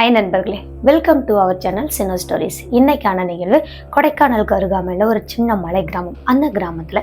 Hi நண்பர்களே welcome to our channel சினோ stories இன்னைக்கான நிகழ்வு கொடைக்கானலுக்கு அருகாமையில் ஒரு சின்ன மலை கிராமம். அந்த கிராமத்தில்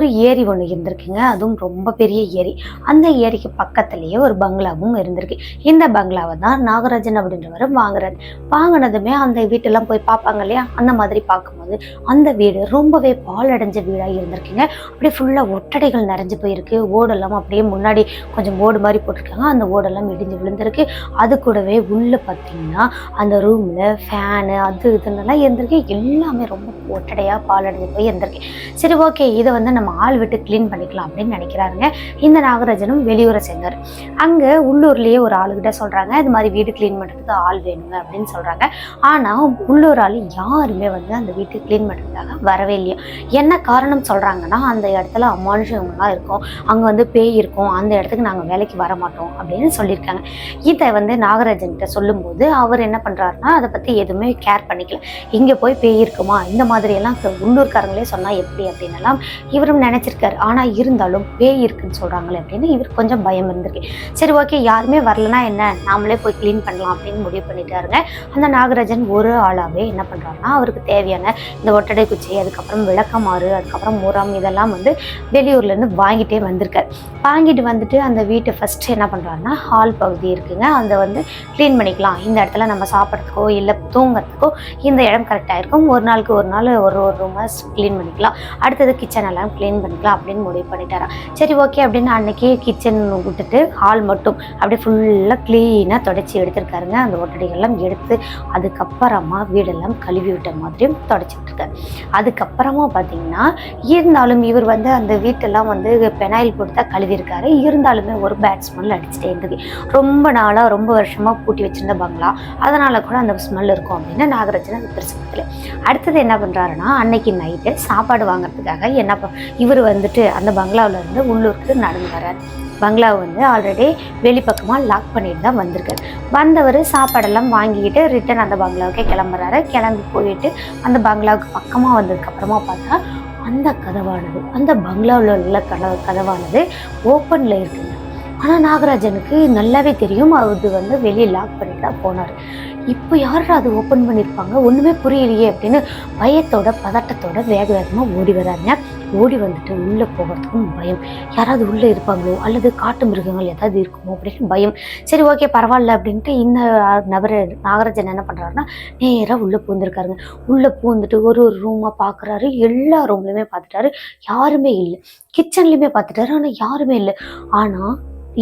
ஒரு ஏரி ஒன்று இருந்திருக்குங்க. அதுவும் ரொம்ப பெரிய ஏரி. அந்த ஏரிக்கு பக்கத்துலேயே ஒரு பங்களாவும் இருந்திருக்கு. இந்த பங்களாவை தான் நாகராஜன் அப்படின்றவர் வாங்குறாரு. வாங்கினதுமே அந்த வீட்டெல்லாம் போய் பார்ப்பாங்க இல்லையா? அந்த மாதிரி பார்க்கும்போது அந்த வீடு ரொம்பவே பாலடைஞ்ச வீடாக இருந்திருக்குங்க. அப்படியே ஃபுல்லாக ஒட்டடைகள் நிறைஞ்சு போயிருக்கு. ஓடெல்லாம் அப்படியே முன்னாடி கொஞ்சம் ஓடு மாதிரி போட்டிருக்காங்க. அந்த ஓடெல்லாம் இடிஞ்சு விழுந்திருக்கு. அது கூடவே உள்ள பார்த்தீங்கன்னா அந்த ரூமில் ஃபேனு அது இதுன்னெல்லாம் இருந்திருக்கு. எல்லாமே ரொம்ப ஒட்டடையாக பாலடைஞ்சு போய் இருந்திருக்கு. சரி ஓகே இதை வந்து நம்ம ஆள் விட்டு க்ளீன் பண்ணிக்கலாம் அப்படின்னு நினைக்கிறாருங்க. இந்த நாகராஜனும் வெளியூரை சேர்ந்தார் அங்கே உள்ளூர்லேயே ஒரு ஆளுகிட்ட சொல்கிறாங்க இது மாதிரி வீடு க்ளீன் பண்ணுறதுக்கு ஆள் வேணுங்க அப்படின்னு சொல்கிறாங்க ஆனால் உள்ளூர் ஆள் யாருமே வந்து அந்த வீட்டை க்ளீன் பண்ணுறதுக்காக வரவே இல்லையா? என்ன காரணம் சொல்கிறாங்கன்னா அந்த இடத்துல அமானுஷங்களாம் இருக்கும். அங்கே வந்து பேய் இருக்கும். அந்த இடத்துக்கு நாங்கள் வேலைக்கு வர மாட்டோம் அப்படின்னு சொல்லியிருக்காங்க. இதை வந்து நாகராஜன்கிட்ட சொல்லும்போது அவர் என்ன பண்ணுறாருன்னா அதை பற்றி எதுவுமே கேர் பண்ணிக்கல. இங்கே போய் பேய் இருக்குமா? இந்த மாதிரியெல்லாம் உள்ளூர்காரங்களே சொன்னால் எப்படி? அப்படின்னு எல்லாம் இவரும் நினச்சிருக்காரு. ஆனால் இருந்தாலும் பேய் இருக்குன்னு சொல்கிறாங்களே அப்படின்னு இவர் கொஞ்சம் பயம் இருந்திருக்கு. சரி ஓகே யாருமே வரலனா என்ன? நாமளே போய் க்ளீன் பண்ணலாம் அப்படின்னு முடிவு பண்ணிட்டாருங்க. அந்த நாகராஜன் ஒரு ஆளாகவே என்ன பண்ணுறாருன்னா அவருக்கு தேவையான இந்த ஒட்டடை குச்சி அதுக்கப்புறம் விளக்கமாறு அதுக்கப்புறம் முறம் இதெல்லாம் வந்து வெளியூர்லேருந்து வாங்கிட்டே வந்திருக்கார். வாங்கிட்டு வந்துட்டு அந்த வீட்டை ஃபஸ்ட்டு என்ன பண்ணுறாருன்னா ஹால் பகுதி இருக்குங்க. அந்த வந்து க்ளீன் பண்ணிக்கலாம். இந்த இடத்துல நம்ம சாப்பிட்றதுக்கோ இல்லை தூங்குறதுக்கோ இந்த இடம் கரெக்டாக இருக்கும். ஒரு நாளுக்கு ஒரு நாள் ஒரு ஒரு ரூமை க்ளீன் பண்ணிக்கலாம். அடுத்தது கிச்சன் எல்லாம் க்ளீன் பண்ணிக்கலாம் அப்படின்னு முடிவு பண்ணிட்டாரான் சரி ஓகே அப்படின்னு அன்னைக்கு கிச்சன் விட்டுட்டு ஹால் மட்டும் அப்படியே ஃபுல்லாக க்ளீனாக தொடச்சி எடுத்திருக்காருங்க. அந்த ஒட்டடைகள்லாம் எடுத்து அதுக்கப்புறமா வீடெல்லாம் கழுவி விட்ட மாதிரியும் தொடச்சி விட்டுருக்காரு அதுக்கப்புறமா பார்த்தீங்கன்னா இருந்தாலும் இவர் வந்து அந்த வீட்டெல்லாம் வந்து பெனாயில் போட்டு தான் கழுவிருக்காரு இருந்தாலுமே ஒரு பேட் ஸ்மெல் அடிச்சுட்டே இருந்தது. ரொம்ப நாளாக ரொம்ப வருஷமாக பூட்டி வச்சிருந்த பங்களா. அதனால் கூட அந்த ஸ்மெல் இருக்கும் அப்படின்னு நாகராஜன் அந்த பெருசுல அடுத்தது என்ன பண்ணுறாருன்னா அன்னைக்கு நைட்டு சாப்பாடு வாங்குறதுக்காக என்ன இவர் வந்துட்டு அந்த பங்களாவிலேருந்து உள்ளூருக்கு நடந்து வரார் பங்களாவை வந்து ஆல்ரெடி வெளிப்பக்கமாக லாக் பண்ணிட்டு தான் வந்திருக்காரு. வந்தவர் சாப்பாடெல்லாம் வாங்கிக்கிட்டு ரிட்டன் அந்த பங்களாவுக்கே கிளம்புறாரு. கிளம்பி போயிட்டு அந்த பங்களாவுக்கு பக்கமாக வந்ததுக்கப்புறமா பார்த்தா அந்த கதவானது அந்த பங்களாவில் உள்ள கதவு கதவானது ஓப்பனில் இருக்குங்க ஆனால் நாகராஜனுக்கு நல்லாவே தெரியும் அது வந்து வெளியே லாக் பண்ணிட்டு தான் போனார். இப்போ யாரா அது ஓப்பன் பண்ணியிருப்பாங்க ஒன்றுமே புரியலையே அப்படின்னு பயத்தோட பதட்டத்தோட வேக வேகமாக ஓடி வராங்க ஓடி வந்துட்டு உள்ளே போகிறதுக்கும் பயம். யாராவது உள்ளே இருப்பாங்களோ அல்லது காட்டு மிருகங்கள் ஏதாவது இருக்குமோ அப்படின்னு பயம். சரி ஓகே பரவாயில்ல அப்படின்ட்டு இந்த நபர் நாகராஜன் என்ன பண்ணுறாருன்னா நேராக உள்ளே பூந்துருக்காருங்க உள்ளே பூந்துட்டு ஒரு ஒரு ரூமாக பார்க்குறாரு எல்லா ரூம்லையுமே பார்த்துட்டாரு யாருமே இல்லை. கிச்சன்லேயுமே பார்த்துட்டாரு ஆனால் யாருமே இல்லை. ஆனால்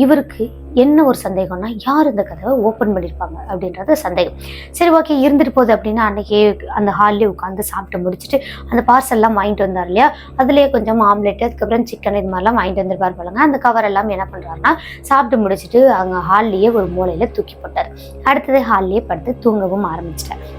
இவருக்கு என்ன ஒரு சந்தேகம்னா யார் இந்த கதவை ஓப்பன் பண்ணியிருப்பாங்க அப்படின்றது சந்தேகம். சரி ஓகே இருந்துட்டு போகுது அப்படின்னா அன்னைக்கே அந்த ஹால்லேயே உட்காந்து சாப்பிட்டு முடிச்சுட்டு அந்த பார்சல்லாம் வாங்கிட்டு வந்தார் இல்லையா? அதுலேயே கொஞ்சம் ஆம்லெட் அதுக்கப்புறம் சிக்கன் இது மாதிரிலாம் வாங்கிட்டு வந்திருப்பார் போலங்க அந்த கவர் எல்லாம் என்ன பண்ணுறாருன்னா சாப்பிட்டு முடிச்சுட்டு அங்கே ஹால்லேயே ஒரு மூலையில் தூக்கி போட்டார். அடுத்தது ஹால்லேயே படுத்து தூங்கவும் ஆரம்பிச்சிட்டார்.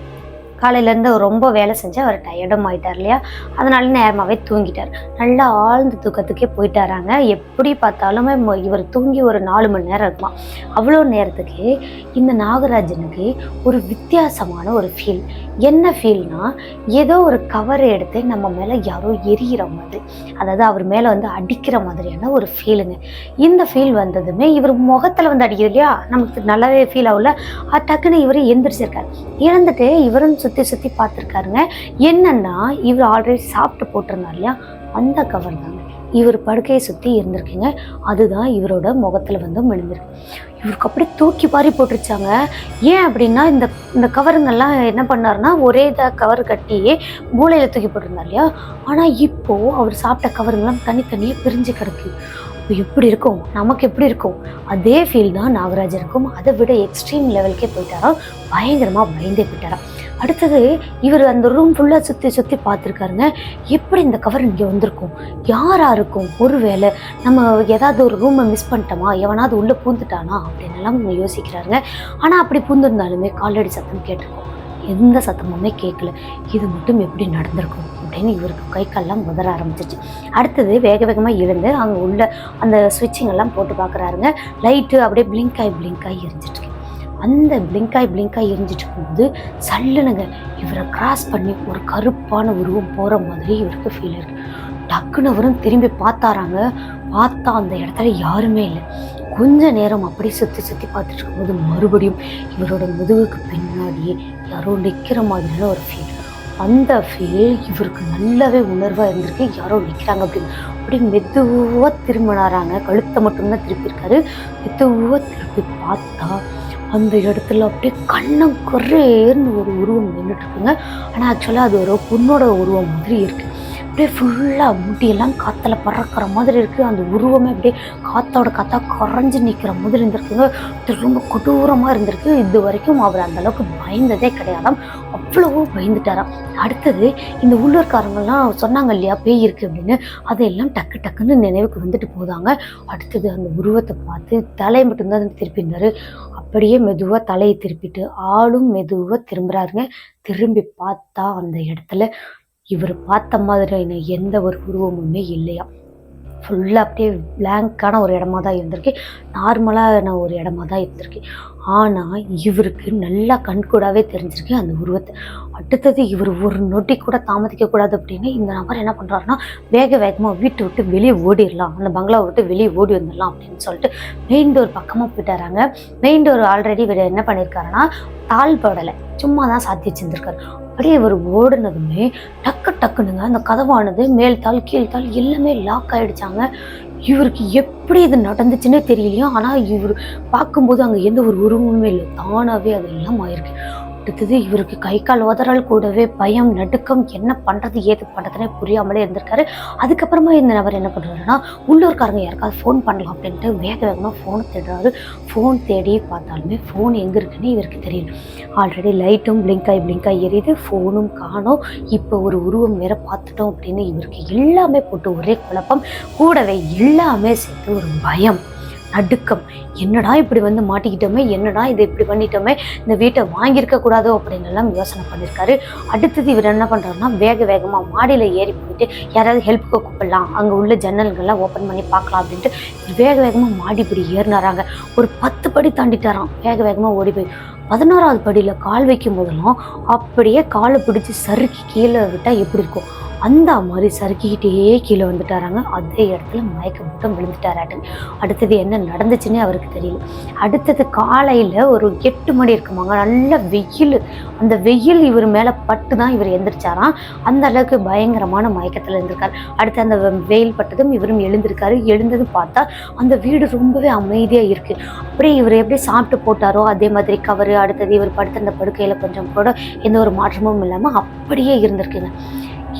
காலையிலேருந்து ரொம்ப வேலை செஞ்சு அவர் டயர்டும் ஆயிட்டார் இல்லையா? அதனால நேரமாகவே தூங்கிட்டார். நல்லா ஆழ்ந்த தூக்கத்துக்கே போயிட்டாராங்க. எப்படி பார்த்தாலுமே இவர் தூங்கி ஒரு நாலு மணி நேரம் இருக்குமா? அவ்வளோ நேரத்துக்கு இந்த நாகராஜனுக்கு ஒரு வித்தியாசமான ஒரு ஃபீல் என்ன ஃபீல்னா ஏதோ ஒரு கவரை எடுத்து நம்ம மேலே யாரோ எரியிற மாதிரி அதாவது அவர் மேலே வந்து அடிக்கிற மாதிரியான ஒரு ஃபீலுங்க இந்த ஃபீல் வந்ததுமே இவர் முகத்தில் வந்து அடிக்கிறது இல்லையா? நமக்கு நல்லாவே ஃபீல் ஆகல டக்குன்னு இவர் எந்திரிச்சிருக்காரு. இழந்துட்டு இவரும் சுற்றி சுற்றி பார்த்துருக்காருங்க. என்னன்னா இவர் ஆல்ரெடி சாப்பிட்டு போட்டிருந்தார் இல்லையா? அந்த கவர் தாங்க. இவர் படுக்கையை சுற்றி இருந்திருக்குங்க. அதுதான் இவரோட முகத்தில் வந்து விழுந்திருக்கு. இவருக்கு அப்படியே தூக்கி பாரி போட்டுருச்சாங்க. ஏன் அப்படின்னா இந்த இந்த கவருங்கெல்லாம் என்ன பண்ணாருன்னா ஒரே இதாக கவர் கட்டி மூளையில் தூக்கி போட்டிருந்தார் இல்லையா? ஆனால் இப்போது அவர் சாப்பிட்ட கவருங்கெல்லாம் தனித்தனியாக பிரிஞ்சு கிடக்கு. இப்போ எப்படி இருக்கும்? நமக்கு எப்படி இருக்கும்? அதே ஃபீல் தான் நாகராஜருக்கும். அதை விட எக்ஸ்ட்ரீம் லெவலுக்கே போயிட்டாராம் பயங்கரமாக பயந்தே போயிட்டாராம் அடுத்தது இவர் அந்த ரூம் ஃபுல்லாக சுற்றி சுற்றி பார்த்துருக்காருங்க. எப்படி இந்த கவர் இங்கே வந்திருக்கும்? யாராக இருக்கும்? ஒருவேளை நம்ம ஏதாவது ஒரு ரூமை மிஸ் பண்ணிட்டோமா? எவனாவது உள்ளே பூந்துட்டானா? அப்படின்லாம் நம்ம யோசிக்கிறாருங்க. ஆனால் அப்படி பூந்திருந்தாலுமே காலடி சத்தம் கேட்டிருக்கும். எந்த சத்தமுமே கேட்கல இது மட்டும் எப்படி நடந்திருக்கும்? அப்படின்னு இவருக்கு கை கால்லாம் உதற ஆரம்பிச்சிச்சு. அடுத்தது வேக வேகமாக எழுந்து அங்கே உள்ள அந்த ஸ்விட்சிங் எல்லாம் போட்டு பார்க்குறாருங்க லைட்டு அப்படியே பிளிங்க் ஆகி பிளிங்க் ஆகி எரிஞ்சிட்டு அந்த பிளிங்க் ஆகி பிளிங்க் ஆகி எரிஞ்சிட்டு இருக்கும்போது சல்லுனுங்க. இவரை கிராஸ் பண்ணி ஒரு கருப்பான உருவம் போகிற மாதிரி இவருக்கு ஃபீல் இருக்குது டக்குன்னு அவரும் திரும்பி பார்த்தாராங்க. பார்த்தா அந்த இடத்துல யாருமே இல்லை. கொஞ்ச நேரம் அப்படியே சுற்றி சுற்றி பார்த்துட்டு இருக்கும்போது மறுபடியும் இவரோட முதுகுக்கு பின்னாடியே யாரோ நிற்கிற மாதிரியான ஒரு ஃபீல் அந்த ஃபீல் இவருக்கு நல்லாவே உணர்வாக இருந்திருக்கு. யாரோ நிற்கிறாங்க அப்படின்னு. அப்படியே மெதுவாக திரும்பினாராங்க. கழுத்தை மட்டும்தான் திருப்பியிருக்காரு. மெதுவாக திருப்பி பார்த்தா அந்த இடத்துல அப்படியே கண்ணம் குறையர்னு ஒரு உருவம் நின்றுட்டு இருக்குங்க. ஆனால் ஆக்சுவலாக அது ஒரு பொண்ணோட உருவம் மாதிரி இருக்குது அப்படியே ஃபுல்லாக முட்டியெல்லாம் காற்றுல பறக்கிற மாதிரி இருக்குது அந்த உருவமே அப்படியே காற்றோட காற்றா குறைஞ்சி நிற்கிற மாதிரி இருந்திருக்குங்க. ரொம்ப கொடூரமாக இருந்திருக்கு. இது வரைக்கும் அவர் அந்தளவுக்கு பயந்ததே கிடையாதாம். அவ்வளவோ பயந்துட்டாராம். அடுத்தது இந்த உள்ளூர்காரங்கள்லாம் சொன்னாங்க இல்லையா பேய் இருக்குது அப்படின்னு. அதையெல்லாம் டக்கு டக்குன்னு நினைவுக்கு வந்துட்டு போதாங்க. அடுத்தது அந்த உருவத்தை பார்த்து தலையை மட்டும்தான் திருப்பினார். அப்படியே மெதுவாக தலையை திருப்பிட்டு ஆளும் மெதுவாக திரும்புகிறாருங்க திரும்பி பார்த்தா அந்த இடத்துல இவர் பார்த்த மாதிரியான எந்த ஒரு உருவமுமே இல்லையா? ஃபுல்லாக அப்படியே பிளாங்கான ஒரு இடமா தான் இருந்திருக்கு. நார்மலான ஒரு இடமா தான் இருந்திருக்கு. ஆனால் இவருக்கு நல்லா கண்கூடாவே தெரிஞ்சிருக்கு அந்த உருவத்தை. அடுத்தது இவர் ஒரு நொட்டி கூட தாமதிக்கக்கூடாது அப்படின்னு இந்த நபர் என்ன பண்ணுறாருன்னா வேக வேகமாக வீட்டை விட்டு வெளியே ஓடிடலாம். அந்த பங்களாவை விட்டு வெளியே ஓடி வந்துடலாம் அப்படின்னு சொல்லிட்டு மெயின் டோர் பக்கமாக போயிட்டாராங்க. மெயின் டோர் ஆல்ரெடி இவர் என்ன பண்ணியிருக்காருன்னா தாழ் போடலை சும்மா தான் சாத்தி வச்சுருந்துருக்காரு அப்படியே இவர் ஓடுனதுமே டக்கு டக்குனுங்க. அந்த கதவானது மேல் தாள் கீழ் எல்லாமே லாக் ஆயிடுச்சாங்க. இவருக்கு எப்படி இது நடந்துச்சுன்னே தெரியலையோ? ஆனால் இவர் பார்க்கும்போது அங்கே எந்த ஒரு உருவமுமே இல்லை. தானாகவே அதெல்லாம் ஆயிருக்கு. அடுத்தது இவருக்கு கை கால் உதறல் கூடவே பயம் நடுக்கம் என்ன பண்ணுறது ஏது பண்ணுறதுனே புரியாமலே இருந்திருக்காரு. அதுக்கப்புறமா இந்த நபர் என்ன பண்ணுறாருன்னா உள்ளூர்காரங்க யாருக்காவது ஃபோன் பண்ணலாம் அப்படின்ட்டு வேக வேகமாக ஃபோனை தேடுறாரு. ஃபோன் தேடி பார்த்தாலுமே ஃபோன் எங்கே இருக்குன்னு இவருக்கு தெரியல. ஆல்ரெடி லைட்டும் பிளிங்காய் பிளிங்காய் எரியுது. ஃபோனும் காணும். இப்போ ஒரு உருவம் வேற பார்த்துட்டோம் அப்படின்னு இவருக்கு எல்லாமே போட்டு ஒரே குழப்பம். கூடவே எல்லாமே சேர்த்து ஒரு பயம். நடுக்கம். என்னடா இப்படி வந்து மாட்டிக்கிட்டோமே? என்னடா இதை இப்படி பண்ணிட்டோமே? இந்த வீட்டை வாங்கியிருக்க கூடாதோ? அப்படின்னு எல்லாம் யோசனை பண்ணியிருக்காரு அடுத்தது இவர் என்ன பண்ணுறாருன்னா வேக வேகமாக மாடியில் ஏறி போயிட்டு யாராவது ஹெல்ப்புக்கு கூப்பிடலாம். அங்கே உள்ள ஜன்னல்கள்லாம் ஓப்பன் பண்ணி பார்க்கலாம் அப்படின்ட்டு வேக வேகமாக மாடி இப்படி ஏறினாராங்க. ஒரு பத்து படி தாண்டிட்டாராம். வேக வேகமாக ஓடி போய். பதினோராவது படியில் கால் வைக்கும் போதெல்லாம் அப்படியே காலை பிடிச்சி சறுக்கி கீழே விட்டால் எப்படி இருக்கும்? அந்த மாதிரி சறுக்கிக்கிட்டே கீழே வந்துட்டாராங்க அதே இடத்துல மயக்கம் மட்டும் விழுந்துட்டாராட்டு. அடுத்தது என்ன நடந்துச்சுன்னே அவருக்கு தெரியல. அடுத்தது காலையில் ஒரு எட்டு மணி இருக்குமாங்க. நல்ல வெயில். அந்த வெயில் இவர் மேலே பட்டு தான் இவர் எந்திரிச்சாராம். அந்த அளவுக்கு பயங்கரமான மயக்கத்தில் இருந்திருக்காரு. அடுத்து அந்த வெயில் பட்டதும் இவரும் எழுந்திருக்காரு. எழுந்தது பார்த்தா அந்த வீடு ரொம்பவே அமைதியாக இருக்குது அப்படியே இவர் எப்படி சாப்பிட்டு போட்டாரோ அதே மாதிரி கவரு அடுத்தது இவர் படுத்த அந்த படுக்கையில் கொஞ்சம் கூட எந்த ஒரு மாற்றமும் இல்லாமல் அப்படியே இருந்திருக்குங்க.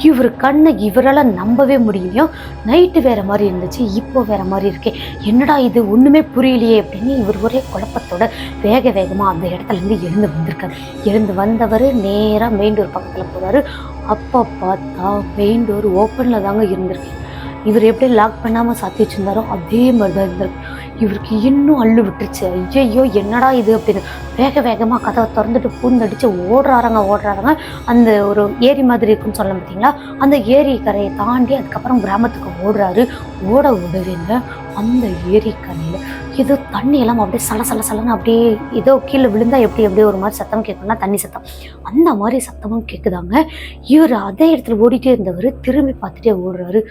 இவர் கண்ணை இவரால் நம்பவே முடியலையோ? நைட்டு வேறு மாதிரி இருந்துச்சு இப்போ வேறு மாதிரி இருக்கே. என்னடா இது? ஒன்றுமே புரியலையே அப்படின்னு இவர் ஒரே குழப்பத்தோட வேக வேகமாக அந்த இடத்துல இருந்து எழுந்து வந்திருக்காரு. எழுந்து வந்தவர் நேராக மெயின் டோர் பக்கத்தில் போகிறாரு அப்போ பார்த்தா மெயின் டோர் ஓப்பனில் தாங்க இருந்திருக்கு. இவர் எப்படி லாக் பண்ணாமல் சாத்தி வச்சுருந்தாரோ அதே மாதிரி தான் இருந்திருக்கு இவருக்கு இன்னும் அள்ளு விட்டுருச்சு. ஐயோ என்னடா இது அப்படின்னு வேக வேகமாக கதவை திறந்துட்டு பூந்தடிச்சு ஓடுறாருங்க ஓடுறாருங்க. அந்த ஒரு ஏரி மாதிரி இருக்குன்னு சொல்ல பார்த்தீங்களா அந்த ஏரி கரையை தாண்டி அதுக்கப்புறம் கிராமத்துக்கு ஓடுறாரு. ஓட விடுவீங்க அந்த ஏரி கரையில் இது தண்ணி எல்லாம் அப்படியே சல சல சலன்னு அப்படியே ஏதோ கீழே விழுந்தா எப்படி அப்படியே ஒரு மாதிரி சத்தம் கேட்கும்னா தண்ணி சத்தம். அந்த மாதிரி சத்தமும் கேட்குதாங்க இவர் அதே இடத்துல ஓடிட்டே இருந்தவர் திரும்பி பார்த்துட்டே ஓடுறாரு.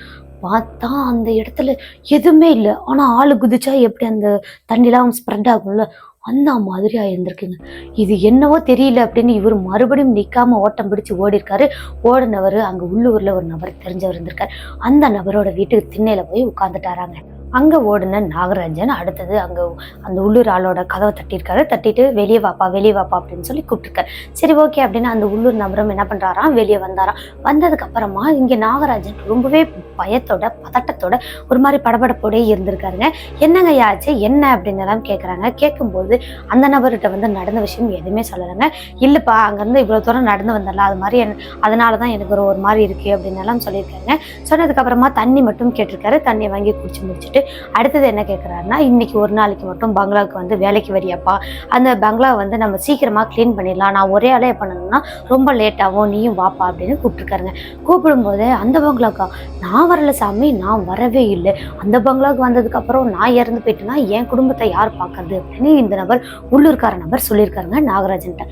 பார்த்தா அந்த இடத்துல எதுவுமே இல்லை. ஆனால் ஆள் குதிச்சா எப்படி அந்த தண்ணிலாம் ஸ்ப்ரெட் ஆகும்ல? அந்த மாதிரி ஆயிருந்திருக்குங்க. இது என்னவோ தெரியல அப்படின்னு இவர் மறுபடியும் நிற்காம ஓட்டம் பிடிச்சு ஓடிருக்காரு ஓடினவர் அங்கே உள்ளூரில் ஒரு நபர் தெரிஞ்சவர் இருந்திருக்காரு. அந்த நபரோட வீட்டுக்கு திண்ணையில் போய் உட்காந்துட்டாராங்க அங்கே ஓடின நாகராஜன் அடுத்தது அங்கே அந்த உள்ளூர் ஆளோட கதவை தட்டியிருக்காரு. தட்டிட்டு வெளியே வாப்பா வெளியே வாப்பா அப்படின்னு சொல்லி கூப்பிட்டுருக்காரு. சரி ஓகே அப்படின்னு அந்த உள்ளூர் நபரும் என்ன பண்ணுறாராம் வெளியே வந்தாராம். வந்ததுக்கப்புறமா இங்கே நாகராஜன் ரொம்பவே பயத்தோட பதட்டத்தோட ஒரு மாதிரி படபடப்போடே இருந்திருக்காருங்க. என்னங்க யாச்சு என்ன அப்படின்னு எல்லாம் கேட்குறாங்க கேட்கும்போது அந்த நபர்கிட்ட வந்து நடந்த விஷயம் எதுவுமே சொல்லலைங்க. இல்லைப்பா அங்கேருந்து இவ்வளோ தூரம் நடந்து வந்துடலாம் அது மாதிரி என் அதனால தான் எனக்கு ஒரு ஒரு மாதிரி இருக்குது அப்படின்னு எல்லாம் சொல்லியிருக்காங்க சொன்னதுக்கப்புறமா தண்ணி மட்டும் கேட்டிருக்காரு. தண்ணியை வாங்கி குடிச்சு முடிச்சுட்டு அடுத்தது என்ன கேட்குறாருன்னா இன்னைக்கு ஒரு நாளைக்கு மட்டும் பங்களாவுக்கு வந்து வேலைக்கு வரியாப்பா. அந்த பங்களா வந்து நம்ம சீக்கிரமாக க்ளீன் பண்ணிடலாம். நான் ஒரே ஆளே பண்ணணும்னா ரொம்ப லேட்டாகவும் நீயும் வாப்பா அப்படின்னு கூப்பிட்டுருக்காருங்க. கூப்பிடும்போது அந்த பங்களாக்கா நான் வரல சாமி நான் வரவே இல்லை. அந்த பங்களாவுக்கு வந்ததுக்கப்புறம் நான் இறந்து போயிட்டேன்னா என் குடும்பத்தை யார் பார்க்கறது அப்படின்னு இந்த நபர் உள்ளூர்கார நபர் சொல்லியிருக்காருங்க நாகராஜன்ட்ட.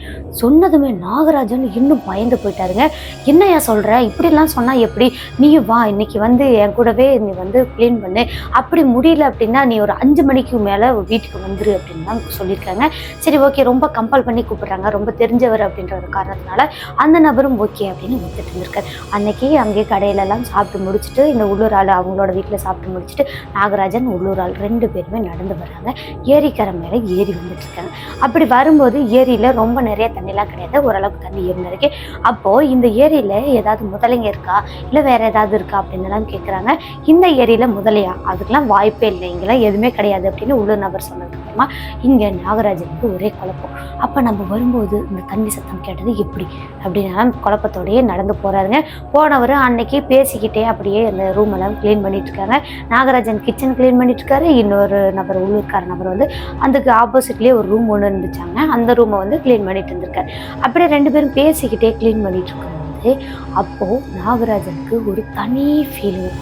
சொன்னதுமே நாகராஜன் இன்னும் பயந்து போயிட்டாருங்க. என்னையா சொல்கிற இப்படிலாம் சொன்னா எப்படி? நீயும் வா இன்னைக்கு வந்து என் கூடவே நீ வந்து க்ளீன் பண்ணு. அப்படி அப்படி முடியல அப்படின்னா நீ ஒரு அஞ்சு மணிக்கு மேலே வீட்டுக்கு வந்துரு அப்படின்னு தான் சொல்லியிருக்காங்க. சரி ஓகே ரொம்ப கம்பல் பண்ணி கூப்பிட்றாங்க. ரொம்ப தெரிஞ்சவர் அப்படின்ற ஒரு காரணத்தினால அந்த நபரும் ஓகே அப்படின்னு ஒத்துட்டு இருந்திருக்காரு அன்னைக்கு அங்கேயே கடையிலலாம் சாப்பிட்டு முடிச்சுட்டு இந்த உள்ளூர் ஆள் அவங்களோட வீட்டில் சாப்பிட்டு முடிச்சுட்டு நாகராஜன் உள்ளூர் ஆள் ரெண்டு பேருமே நடந்து வர்றாங்க. ஏரிக்கரை மேலே ஏறி வந்துட்டு இருக்காங்க. அப்படி வரும்போது ஏரியில் ரொம்ப நிறைய தண்ணிலாம் கிடையாது. ஓரளவுக்கு தண்ணி இருந்திருக்கு. அப்போது இந்த ஏரியில் ஏதாவது முதலைங்க இருக்கா? இல்லை வேறு ஏதாவது இருக்கா? அப்படின்னுலாம் கேட்குறாங்க இந்த ஏரியில் முதலையா? அதுக்கெல்லாம் வாய்ப்பே இல்லை. இங்கெல்லாம் எதுவுமே கிடையாது அப்படின்னு உள்ளூர் நபர் சொன்னதுக்கப்புறமா இங்கே நாகராஜனுக்கு ஒரே குழப்பம். அப்போ நம்ம வரும்போது இந்த தண்ணி சத்தம் கேட்டது எப்படி? அப்படின்னா குழப்பத்தோடயே நடந்து போகிறாருங்க போனவர் அன்னைக்கு பேசிக்கிட்டே அப்படியே அந்த ரூம் எல்லாம் க்ளீன் பண்ணிட்டு இருக்காங்க நாகராஜன் கிச்சன் க்ளீன் பண்ணிட்டு இருக்காரு இன்னொரு நபர் உள்ளூர்கார நபர் வந்து அதுக்கு ஆப்போசிட்லேயே ஒரு ரூம் ஒன்று இருந்துச்சாங்க. அந்த ரூமை வந்து க்ளீன் பண்ணிட்டு இருந்திருக்காரு. அப்படியே ரெண்டு பேரும் பேசிக்கிட்டே க்ளீன் பண்ணிட்டு இருக்கும்போது அப்போ நாகராஜனுக்கு ஒரு தனி ஃபீலிங்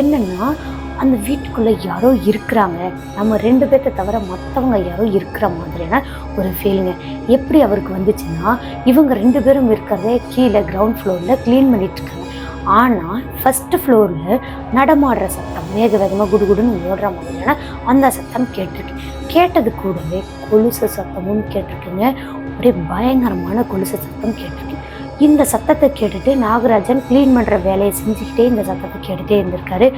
என்னன்னா அந்த வீட்டுக்குள்ளே யாரோ இருக்கிறாங்க. நம்ம ரெண்டு பேர்த்த தவிர மற்றவங்க யாரோ இருக்கிற மாதிரியான ஒரு ஃபீலிங்கு எப்படி அவருக்கு வந்துச்சுன்னா இவங்க ரெண்டு பேரும் இருக்கிறதே கீழே கிரவுண்ட் ஃப்ளோரில் க்ளீன் பண்ணிட்டு இருக்காங்க ஆனால் ஃபஸ்ட்டு ஃப்ளோரில் நடமாடுற சத்தம் வேக வேகமாக குடுகுடுன்னு ஓடுற மாதிரியான அந்த சத்தம் கேட்டிருக்கு. கேட்டது கூடவே கொலுசு சத்தமும் கேட்டிருக்குங்க. அப்படியே பயங்கரமான கொலுசு சத்தம் கேட்டிருக்கு. இந்த சத்தத்தை கேட்டுட்டு நாகராஜன் க்ளீன் பண்ணுற வேலையை செஞ்சுக்கிட்டே இந்த சத்தத்தை கேட்டுகிட்டே இருந்திருக்காரு.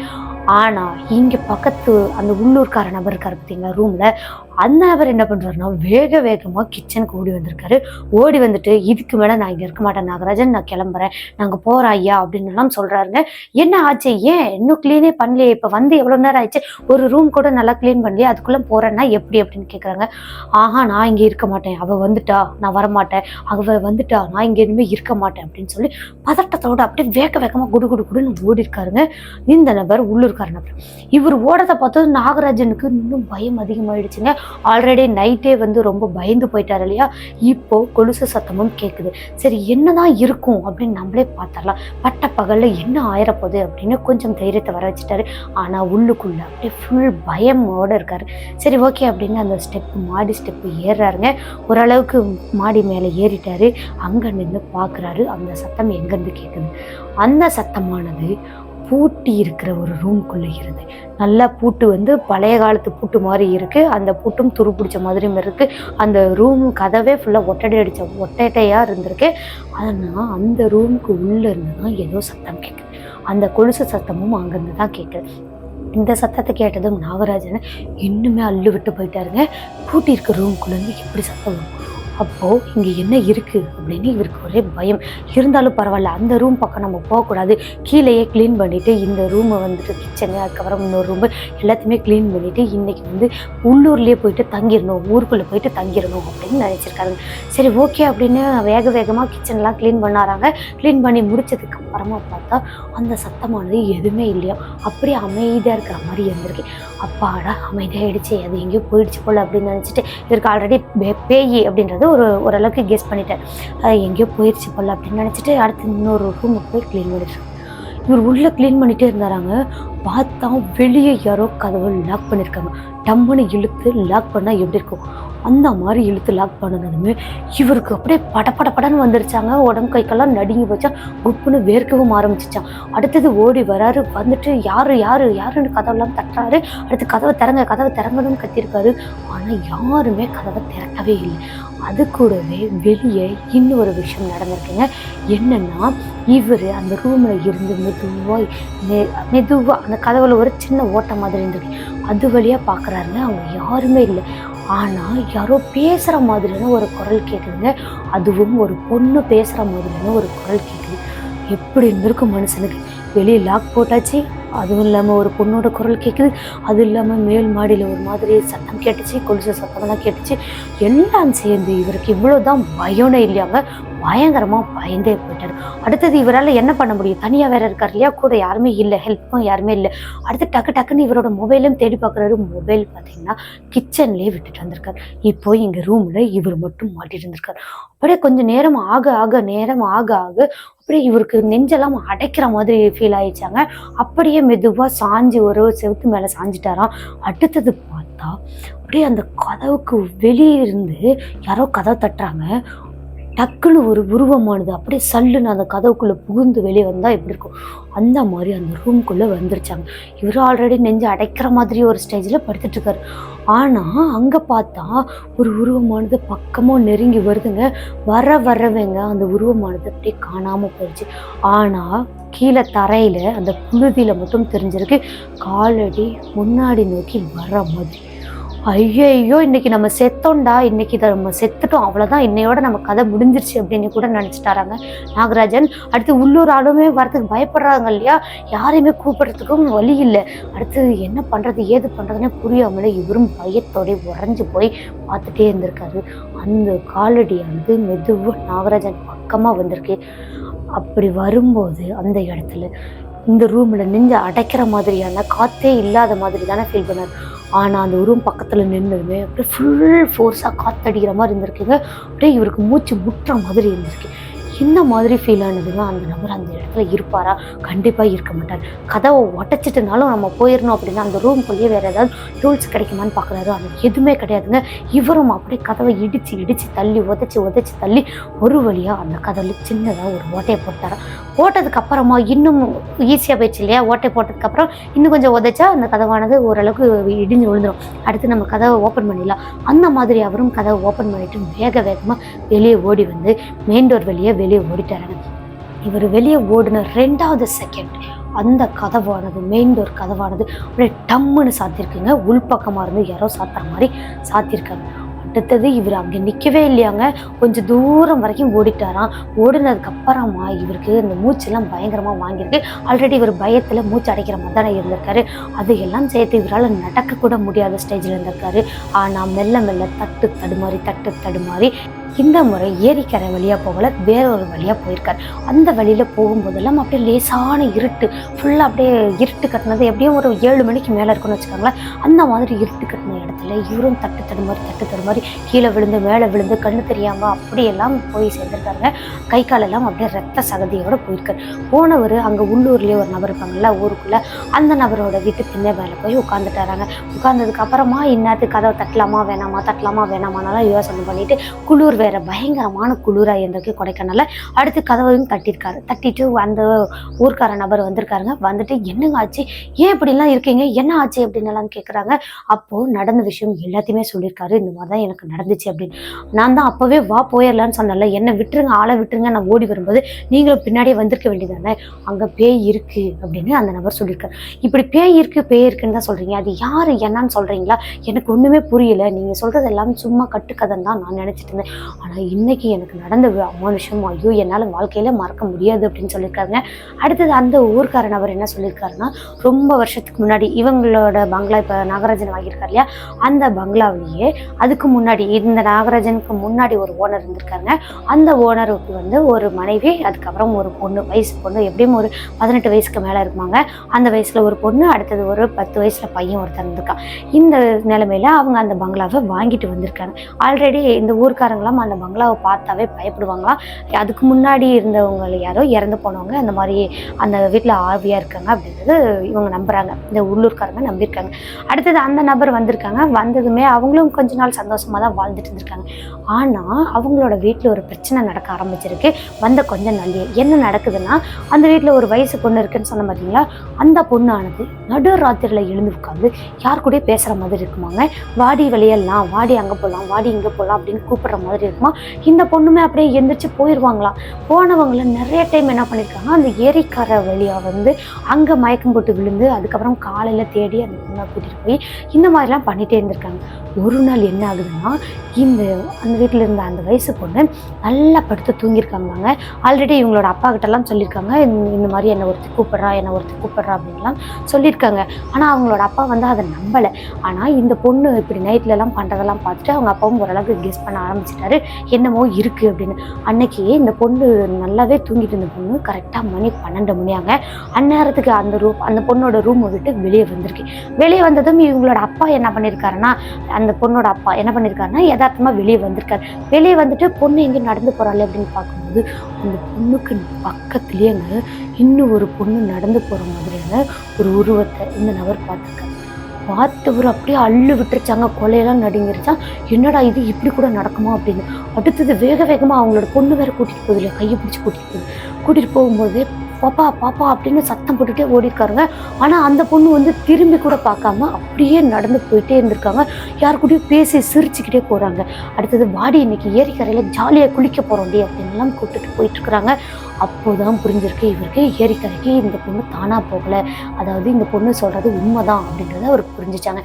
ஆனால் இங்கே பக்கத்து அந்த உள்ளூர்கார நபர் இருக்கார் பார்த்தீங்களா ரூமில் அந்த நபர் என்ன பண்ணுறாருன்னா வேக வேகமாக கிச்சனுக்கு ஓடி வந்திருக்காரு. ஓடி வந்துட்டு இதுக்கு மேலே நான் இங்கே இருக்க மாட்டேன் நாகராஜன் நான் கிளம்புறேன். நாங்கள் போகிறோம் ஐயா அப்படின்னுலாம் சொல்கிறாருங்க என்ன ஆச்சு ஏன் இன்னும் க்ளீனே பண்ணலையே. இப்போ வந்து எவ்வளோ நேரம் ஆயிடுச்சு? ஒரு ரூம் கூட நல்லா க்ளீன் பண்ணலையே. அதுக்குள்ளே போகிறேன்னா எப்படி? அப்படின்னு கேட்குறாங்க ஆஹா நான் இங்கே இருக்க மாட்டேன். அவள் வந்துட்டா நான் வரமாட்டேன். அவள் வந்துட்டா நான் இங்கே இனிமேல் இருக்க மாட்டேன் அப்படின்னு சொல்லி பதட்டத்தோட அப்படியே வேக வேகமாக குடு குடு குடுன்னு ஓடி இருக்காருங்க. இந்த நபர் உள்ளூர்கார நபர். இவர் ஓடத்தை பார்த்தது நாகராஜனுக்கு இன்னும் பயம் அதிகமாயிடுச்சுங்க. ஆல்ரெடி நைட்டே வந்து ரொம்ப பயந்து போயிட்டார் இல்லையா? இப்போ கொலுசு சத்தமும் கேட்குது சரி என்னதான் இருக்கும் அப்படின்னு நம்மளே பார்த்தரலாம் பட்ட பகலில் என்ன ஆயிரப்போகுது அப்படின்னு கொஞ்சம் தைரியத்தை வர வச்சுட்டாரு. ஆனால் உள்ளுக்குள்ள அப்படியே ஃபுல் பயமோட இருக்காரு. சரி ஓகே அப்படின்னு அந்த ஸ்டெப்பு மாடி ஸ்டெப்பு ஏறுறாருங்க. ஓரளவுக்கு மாடி மேலே ஏறிட்டாரு. அங்கே நின்று பார்க்குறாரு அந்த சத்தம் எங்கேருந்து கேட்குது அந்த சத்தமானது பூட்டி இருக்கிற ஒரு ரூம்குள்ளே இருந்து. நல்லா பூட்டு வந்து பழைய காலத்து பூட்டு மாதிரி இருக்குது அந்த பூட்டும் துரு பிடிச்ச மாதிரியும் இருக்குது அந்த ரூம் கதவே ஃபுல்லாக ஒட்டடை அடித்த ஒட்டடையாக இருந்திருக்கு. ஆனால் அந்த ரூமுக்கு உள்ளே இருந்து தான் ஏதோ சத்தம் கேட்குது அந்த கொலுசு சத்தமும் அங்கேருந்து தான் கேட்குது இந்த சத்தத்தை கேட்டதும் நாகராஜன் இன்னுமே அள்ளு விட்டு போயிட்டாருங்க. பூட்டி இருக்க ரூம்குள்ளேருந்து எப்படி சத்தம் வரும்? அப்போது இங்கே என்ன இருக்குது அப்படின்னு இவருக்கு ஒரே பயம். இருந்தாலும் பரவாயில்ல அந்த ரூம் பக்கம் நம்ம போகக்கூடாது. கீழேயே க்ளீன் பண்ணிவிட்டு இந்த ரூமை வந்துட்டு கிச்சனு அதுக்கப்புறம் இன்னொரு ரூமு எல்லாத்தையுமே க்ளீன் பண்ணிவிட்டு இன்றைக்கி வந்து உள்ளூர்லேயே போயிட்டு தங்கிடணும் ஊருக்குள்ளே போயிட்டு தங்கிடணும் அப்படின்னு நினச்சிருக்காங்க சரி ஓகே அப்படின்னு வேக வேகமாக கிச்சன்லாம் க்ளீன் பண்ணாராங்க க்ளீன் பண்ணி முடிச்சதுக்கு அப்புறமா பார்த்தா அந்த சத்தமானது எதுவுமே இல்லையா? அப்படியே அமைதியாக இருக்கிற மாதிரி இருந்திருக்கு. அப்பாடா அமைதியாகிடுச்சு அது எங்கேயோ போயிடுச்சு போல் அப்படின்னு நினச்சிட்டு இவருக்கு ஆல்ரெடி பேய் அப்படின்றது ஒரு ஓரளவுக்கு கெஸ் பண்ணிட்டேன் அது எங்கேயோ போயிடுச்சு போல் அப்படின்னு நினச்சிட்டு அடுத்து இன்னொரு ரூமுக்கு போய் க்ளீன் பண்ணிட்டு இவர் உள்ளே க்ளீன் பண்ணிகிட்டே இருந்தாராங்க. பார்த்தா வெளியே யாரோ கதவு லாக் பண்ணியிருக்காங்க டம்முன்னு இழுத்து லாக் பண்ணால் எப்படி இருக்கும்? அந்த மாதிரி இழுத்து லாக் பண்ணதுமே இவருக்கு அப்படியே பட பட படன்னு வந்துருச்சாங்க. உடம்பு கைக்கெல்லாம் நடுங்கி போச்சா. குப்புன்னு வேர்க்கவும் ஆரம்பிச்சிச்சான். அடுத்தது ஓடி வராரு. வந்துட்டு யாரு யாரு யாருன்னு கதவெல்லாம் தட்டுறாரு. அடுத்து கதவை திறங்க கதவை திறங்கணும்னு கத்திருக்காரு. ஆனால் யாருமே கதவை திறக்கவே இல்லை. அது கூடவே வெளியே இன்னொரு விஷயம் நடந்திருக்குங்க. என்னன்னா இவர் அந்த ரூமில் இருந்து மெதுவாக மெ மெதுவாக அந்த கதவில் ஒரு சின்ன ஓட்டை மாதிரி இருந்திருக்கு அது வழியாக பார்க்குறாருங்க அவங்க யாருமே இல்லை. ஆனால் யாரோ பேசுகிற மாதிரியான ஒரு குரல் கேட்குதுங்க அதுவும் ஒரு பொண்ணு பேசுகிற மாதிரியான ஒரு குரல் கேட்குது எப்படி இருந்திருக்கும் மனுஷனுக்கு? வெளியே லாக் போட்டாச்சு. அதுவும் இல்லாமல் ஒரு பொண்ணோட குரல் கேட்குது அதுவும் இல்லாமல் மேல் மாடியில் ஒரு மாதிரி சத்தம் கேட்டுச்சு கொலுசு சத்தமெல்லாம் கேட்டுச்சு. எல்லாம் சேர்ந்து இவருக்கு இவ்வளோதான் பயம்னே இல்லையாங்க பயங்கரமாக பயந்தே போயிட்டார். அடுத்தது இவரால் என்ன பண்ண முடியும்? தனியாக வேற இருக்கார் இல்லையா? கூட யாருமே இல்லை ஹெல்ப்பும் யாருமே இல்லை. அடுத்து டக்கு டக்குன்னு இவரோட மொபைலையும் தேடி பார்க்குறாரு மொபைல் பார்த்தீங்கன்னா கிச்சன்லேயே விட்டுட்டு வந்திருக்கார். இப்போ இங்கே ரூமில் இவர் மட்டும் மாட்டிட்டு இருந்திருக்கார் அப்படியே கொஞ்சம் நேரம் ஆக ஆக நேரம் ஆக ஆக அப்படியே இவருக்கு நெஞ்செல்லாம் அடைக்கிற மாதிரி ஃபீல் ஆயிடுச்சாங்க. அப்படியே மெதுவாக சாஞ்சு ஒரு செவுத்து மேலே சாஞ்சிட்டாராம். அடுத்தது பார்த்தா அப்படியே அந்த கதவுக்கு வெளியே இருந்து யாரோ கதவை தட்டுறாங்க. டக்குன்னு ஒரு உருவமானது. அப்படியே சல்லுன்னு அந்த கதவுக்குள்ளே புகுந்து வெளியே வந்தால் எப்படி இருக்கும்? அந்த மாதிரி அந்த ரூம்குள்ளே வந்துருச்சாங்க. இவர் ஆல்ரெடி நெஞ்சு அடைக்கிற மாதிரி ஒரு ஸ்டேஜில் படுத்துட்டு இருக்காரு. ஆனால் அங்கே பார்த்தா ஒரு உருவமானது பக்கமாக நெருங்கி வருதுங்க. வர வரவங்க அந்த உருவமானது அப்படியே காணாமல் போயிடுச்சு. ஆனால் கீழே தரையில் அந்த புழுதியில் மட்டும் தெரிஞ்சிருக்கு. காலடி முன்னாடி நோக்கி வர மாதிரி. ஐயையோ இன்னைக்கு நம்ம செத்தோண்டா இன்னைக்கு இதை நம்ம செத்துட்டோம் அவ்வளோதான் இன்னையோட நம்ம கதை முடிஞ்சிருச்சு அப்படின்னு கூட நினச்சிட்டாராங்க. நாகராஜன் அடுத்து உள்ளூர் ஆளுமே வரதுக்கு பயப்படுறாங்க இல்லையா? யாரையுமே கூப்பிடுறதுக்கும் வழி இல்லை. அடுத்து என்ன பண்ணுறது ஏது பண்ணுறதுனே புரியாமலே இவரும் பயத்தோடய உறைஞ்சு போய் பார்த்துட்டே இருந்திருக்காரு. அந்த காலடியானது மெதுவாக நாகராஜன் பக்கமாக வந்திருக்கு. அப்படி வரும்போது அந்த இடத்துல இந்த ரூமில் நெஞ்சு அடைக்கிற மாதிரியான காற்றே இல்லாத மாதிரி தானே ஃபீல் பண்ணார். ஆனால் அந்த ரூம் பக்கத்தில் நின்றுமே அப்படியே ஃபுல் ஃபோர்ஸாக காற்றடிக்கிற மாதிரி இருந்திருக்குங்க. அப்படியே இவருக்கு மூச்சு முட்டுற மாதிரி இருந்திருக்கு. என்ன மாதிரி ஃபீல் ஆனதுன்னா அந்த நபர் அந்த இடத்துல இருப்பாரா? கண்டிப்பாக இருக்க மாட்டார். கதவை உடச்சிட்டுனாலும் நம்ம போயிடணும் அப்படின்னா அந்த ரூம்குள்ளேயே வேறு ஏதாவது டூல்ஸ் கிடைக்குமான்னு பார்க்குறாரு. அது எதுவுமே கிடையாதுங்க. இவரும் அப்படியே கதவை இடித்து இடித்து தள்ளி உதச்சி உதச்சி தள்ளி ஒரு வழியாக அந்த கதவில் சின்னதாக ஒரு ஓட்டையை போட்டாரா? போட்டதுக்கப்புறமா இன்னும் ஈஸியாக போயிடுச்சு இல்லையா? ஓட்டை போட்டதுக்கப்புறம் இன்னும் கொஞ்சம் உதைச்சா அந்த கதவானது ஓரளவுக்கு இடிஞ்சு விழுந்துடும் அடுத்து நம்ம கதவை ஓப்பன் பண்ணிடலாம். அந்த மாதிரி அவரும் கதவை ஓப்பன் பண்ணிட்டு வேக வேகமாக வெளியே ஓடி வந்து மெயின் டோர் வெளியே வெளியே ஓடிட்டாருங்க. இவர் வெளியே ஓடின ரெண்டாவது செகண்ட் அந்த கதவானது மெயின் டோர் கதவானது அப்படியே டம்முன்னு சாத்திருக்குங்க. உள்பக்கமாக இருந்து யாரோ சாத்துற மாதிரி சாத்திருக்காங்க. அடுத்தது இவர் அங்கே நிற்கவே இல்லையாங்க. கொஞ்சம் தூரம் வரைக்கும் ஓடிட்டாராம். ஓடினதுக்கு அப்புறமா இவருக்கு இந்த மூச்செல்லாம் பயங்கரமாக வாங்கியிருக்கு. ஆல்ரெடி இவர் பயத்தில் மூச்சு அடைக்கிற மாதிரி தானே இருந்திருக்காரு. அதையெல்லாம் சேர்த்து இவரால் நடக்கக்கூட முடியாத ஸ்டேஜில் இருந்திருக்காரு. ஆனால் மெல்ல மெல்ல தட்டு தடுமாறி தட்டு தடுமாறி இந்த முறை ஏரிக்கரை வழியாக போகல வேற ஒரு வழியாக போயிருக்கார். அந்த வழியில் போகும்போதெல்லாம் அப்படியே லேசான இருட்டு ஃபுல்லாக அப்படியே இருட்டு கட்டினது எப்படியும் ஒரு ஏழு மணிக்கு மேலே இருக்குன்னு வச்சுக்கோங்களேன். அந்த மாதிரி இருட்டு கட்டின இடத்துல இவரும் தட்டு தடுமாறி தட்டு தடுமாறி கீழே விழுந்து மேலே விழுந்து கண்ணு தெரியாமல் அப்படியெல்லாம் போய் சேர்ந்துருக்காங்க கை காலெல்லாம் அப்படியே ரத்த சகதியோடு போயிருக்கார். போனவர் அங்கே உள்ளூர்லேயே ஒரு நபர் இருப்பாங்கல்ல ஊருக்குள்ளே அந்த நபரோட வீட்டு பின்ன மேலே போய் உட்காந்துட்டாராங்க உட்காந்ததுக்கு அப்புறமா இந்நேரத்துக்கு கதவை தட்டலாமா வேணாமா தட்டலாமா வேணாமானாலாம் யோசனை பண்ணிட்டு குளிர் வேற பயங்கரமான குளிராக இருந்திருக்கு கொடைக்கானலில் அடுத்து கதவையும் தட்டியிருக்காரு. தட்டிட்டு அந்த ஊர்க்கார நபர் வந்திருக்காருங்க. வந்துட்டு என்னங்க ஆச்சு? ஏன் இப்படிலாம் இருக்கீங்க? என்ன ஆச்சு? அப்படின்னு எல்லாம் கேட்குறாங்க அப்போது நடந்த விஷயம் எல்லாத்தையுமே சொல்லியிருக்காரு. இந்த மாதிரி தான் எனக்கு நடந்துச்சு அப்படின்னு. நான் தான் அப்போவே வா போயிடலான்னு சொன்னேன்ல. என்னை விட்டுருங்க ஆளை விட்டுருங்க. நான் ஓடி வரும்போது நீங்களும் பின்னாடியே வந்திருக்க வேண்டியதானே அங்கே பேய் இருக்கு அப்படின்னு அந்த நபர் சொல்லியிருக்காரு. இப்படி பேய் இருக்கு பேய் இருக்குன்னு தான் சொல்றீங்க. அது யாரு? என்னன்னு சொல்றீங்களா? எனக்கு ஒண்ணுமே புரியல. நீங்க சொல்கிறது எல்லாமே சும்மா கட்டுக்கதைன்னு தான் நான் நினைச்சிட்டு இருந்தேன். ஆனால் இன்னைக்கு எனக்கு நடந்த அமானுஷம் ஐயோ என்னால் வாழ்க்கையில் மறக்க முடியாது அப்படின்னு சொல்லியிருக்காருங்க அடுத்தது அந்த ஊர்க்காரன் அவர் என்ன சொல்லியிருக்காருன்னா ரொம்ப வருஷத்துக்கு முன்னாடி இவங்களோட பங்களா இப்போ நாகராஜன் வாங்கியிருக்காரு இல்லையா? அந்த பங்களாவிலேயே அதுக்கு முன்னாடி இந்த நாகராஜனுக்கு முன்னாடி ஒரு ஓனர் இருந்திருக்காருங்க அந்த ஓனருக்கு வந்து ஒரு மனைவி அதுக்கப்புறம் ஒரு பொண்ணு வயசு பொண்ணு எப்படியும் ஒரு பதினெட்டு வயசுக்கு மேலே இருக்குமாங்க. அந்த வயசில் ஒரு பொண்ணு அடுத்தது ஒரு பத்து வயசில் பையன் ஒருத்தர் இருந்திருக்கான். இந்த நிலைமையில் அவங்க அந்த பங்களாவை வாங்கிட்டு வந்திருக்காங்க. ஆல்ரெடி இந்த ஊர்க்காரங்களாம் அந்த பங்களாவை பார்த்தாவே பயப்படுவாங்களாம் அதுக்கு முன்னாடி இருந்தவங்க யாரோ இறந்து போனவங்க அந்த மாதிரி அந்த வீட்டில் ஆவியாக இருக்காங்க அப்படின்றது இவங்க நம்புகிறாங்க இந்த உள்ளூர்காரங்க நம்பியிருக்காங்க. அடுத்தது அந்த நபர் வந்திருக்காங்க. வந்ததுமே அவங்களும் கொஞ்ச நாள் சந்தோஷமாக தான் வாழ்ந்துட்டு இருந்திருக்காங்க. ஆனால் அவங்களோட வீட்டில் ஒரு பிரச்சனை நடக்க ஆரம்பிச்சிருக்கு. வந்த கொஞ்ச நாள்லேயே. என்ன நடக்குதுன்னா அந்த வீட்டில் ஒரு வயசு பொண்ணு இருக்குன்னு சொன்ன பார்த்தீங்களா அந்த பொண்ணானது நடு ராத்திரியில் எழுந்து உட்காந்து யார் கூடயும் பேசுகிற மாதிரி இருக்குமாங்க. வாடி வெளியெல்லாம் வாடி அங்கே போகலாம் வாடி இங்கே போகலாம் அப்படின்னு கூப்பிட்ற மாதிரி இருக்குமா இந்த பொண்ணுமே அப்படியே எந்திரிச்சு போயிடுவாங்களாம் போனவங்கள நிறைய டைம் என்ன பண்ணியிருக்காங்க அந்த ஏரிக்கரை வழியாக வந்து அங்கே மயக்கம் போட்டு விழுந்து அதுக்கப்புறம் காலையில் தேடி அந்த பொண்ணை கூட்டிகிட்டு போய் இந்த மாதிரிலாம் பண்ணிகிட்டே இருந்திருக்காங்க. ஒரு நாள் என்ன ஆகுதுன்னா இந்த அந்த வீட்டில் இருந்த அந்த வயசு பொண்ணு நல்லா படுத்து தூங்கியிருக்காங்களாங்க. ஆல்ரெடி இவங்களோட அப்பா கிட்டலாம் சொல்லியிருக்காங்க. இந்த மாதிரி என்னை ஒருத்தி கூப்பிட்றா என்னை ஒருத்தி கூப்பிட்றா அப்படின்லாம் சொல்லியிருக்காங்க. ஆனால் அவங்களோட அப்பா வந்து அதை நம்பலை. ஆனால் இந்த பொண்ணு இப்படி நைட்லலாம் பண்ணுறதெல்லாம் பார்த்துட்டு அவங்க அப்பாவும் ஓரளவுக்கு கெஸ் பண்ண ஆரம்பிச்சிட்டாரு. என்னமோ இருக்குது அப்படின்னு. அன்னைக்கு இந்த பொண்ணு நல்லாவே தூங்கிட்டு இருந்த பொண்ணு கரெக்டாக மணி பன்னெண்டு மணியாங்க அந்நேரத்துக்கு அந்த ரூம் அந்த பொண்ணோட ரூமை விட்டு வெளியே வந்திருக்கு. வெளியே வந்ததும் இவங்களோட அப்பா என்ன பண்ணியிருக்காருன்னா அந்த பொண்ணோட அப்பா என்ன பண்ணியிருக்காருன்னா யதார்த்தமாக வெளியே வந்திருக்காரு. வெளியே வந்துட்டு பொண்ணு எங்கே நடந்து போகிறாள் அப்படின்னு பார்க்கும்போது அந்த பொண்ணுக்கு பக்கத்துலேயேங்க இன்னும் ஒரு பொண்ணு நடந்து போகிற மாதிரியான ஒரு உருவத்தை இந்த நபர் பார்த்துருக்காரு. பார்த்தவர் அப்படியே அள்ளு விட்டுருச்சாங்க கொலையெல்லாம் நடுங்கிருச்சான் என்னடா இது இப்படி கூட நடக்குமா அப்படின்னு. அடுத்தது வேக வேகமாக அவங்களோட பொண்ணு வேற கூட்டிகிட்டு போகுது இல்லையா? கையை பிடிச்சி கூட்டிகிட்டு போகுது. கூட்டிகிட்டு போகும்போது பாப்பா பாப்பா அப்படின்னு சத்தம் போட்டுட்டே ஓடிருக்காருங்க. ஆனால் அந்த பொண்ணு வந்து திரும்பி கூட பார்க்காம அப்படியே நடந்து போயிட்டே இருந்திருக்காங்க. யார் கூடயும் பேசி சிரிச்சுக்கிட்டே போகிறாங்க அடுத்தது வாடி இன்னைக்கு ஏரிக்கரையில் ஜாலியாக குளிக்க போகிறோம்டி அப்படின்லாம் கூப்பிட்டுட்டு போயிட்டுருக்குறாங்க. அப்போதான் புரிஞ்சிருக்கு இவருக்கு ஏரிக்கரைக்கு இந்த பொண்ணு தானாக போகலை. அதாவது இந்த பொண்ணு சொல்கிறது உண்மைதான் அப்படின்றத அவர் புரிஞ்சிச்சாங்க.